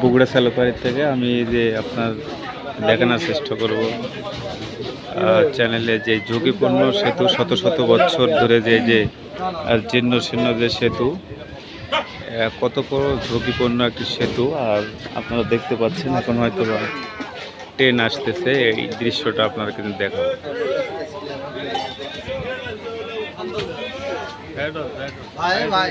বগুড়া স্যালোপাড়ির থেকে আমি যে আপনার দেখানোর চেষ্টা করব। চ্যানেলে যে ঝুঁকিপূর্ণ সেতু শত শত বছর ধরে যে যে আর জীর্ণ শীর্ণ যে সেতু কত বড় ঝুঁকিপূর্ণ একটি সেতু আর আপনারা দেখতে পাচ্ছেন এখন হয়তো ট্রেন আসতেছে এই দৃশ্যটা আপনারা কিন্তু দেখাবো ভাই ভাই।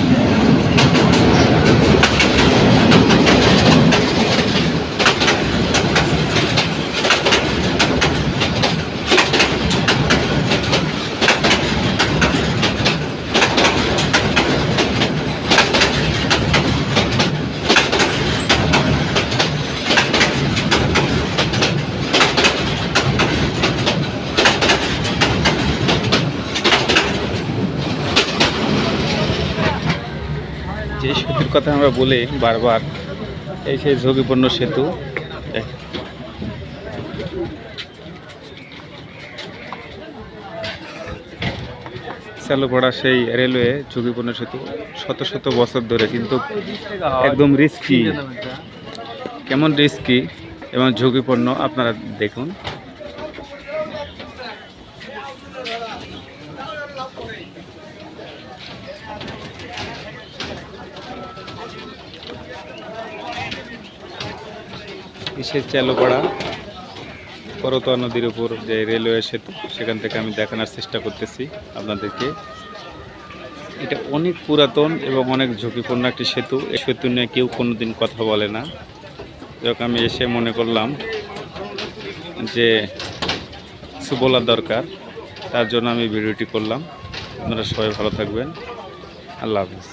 যে সেতুর কথা আমরা বলি বারবার, এই সেই ঝুঁকিপূর্ণ সেতু। চালু করা সেই রেলওয়ে ঝুঁকিপূর্ণ সেতু, শত শত বছর ধরে কিন্তু একদম রিস্কি কেমন রিস্কি এবং ঝুঁকিপূর্ণ আপনারা দেখুন। বিশেষ চালু করা করতোয়া নদীর উপর যে রেলওয়ে সেতু সেখান থেকে আমি দেখানোর চেষ্টা করতেছি আপনাদেরকে। এটা অনেক পুরাতন এবং অনেক ঝুঁকিপূর্ণ একটি সেতু। এই সেতু নিয়ে কেউ কোনোদিন কথা বলে না। যখন আমি এসে মনে করলাম যে কিছু বলার দরকার, তার জন্য আমি ভিডিওটি করলাম। আপনারা সবাই ভালো থাকবেন। আল্লাহ হাফিজ।